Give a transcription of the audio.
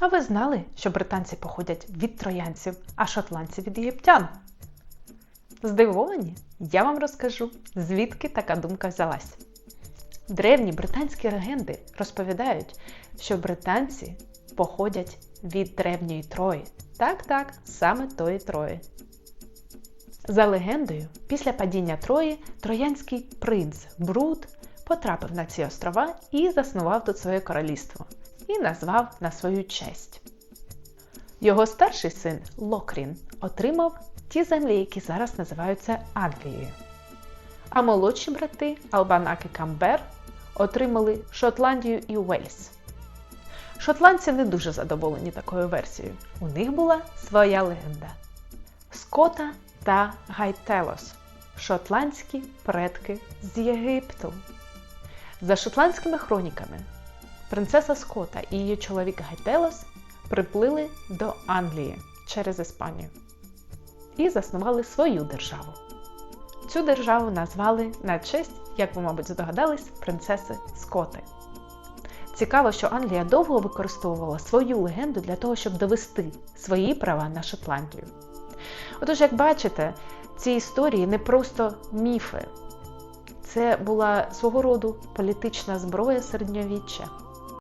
А ви знали, що британці походять від троянців, а шотландці від єгиптян? Здивовані? Я вам розкажу, звідки така думка взялась. Древні британські легенди розповідають, що британці походять від древньої Трої. Так, так, саме тої Трої. За легендою, після падіння Трої троянський принц Бруд потрапив на ці острова і заснував тут своє королівство і назвав на свою честь. Його старший син Локрін отримав ті землі, які зараз називаються Англією. А молодші брати Албанак і Камбер отримали Шотландію і Уельс. Шотландці не дуже задоволені такою версією. У них була своя легенда. Скота та Гайтелос шотландські предки з Єгипту. За шотландськими хроніками, принцеса Скота і її чоловік Гайтелос приплили до Англії через Іспанію і заснували свою державу. Цю державу назвали на честь, як ви, мабуть, здогадались, принцеси Скоти. Цікаво, що Англія довго використовувала свою легенду для того, щоб довести свої права на Шотландію. Отож, як бачите, ці історії не просто міфи, це була свого роду політична зброя середньовіччя.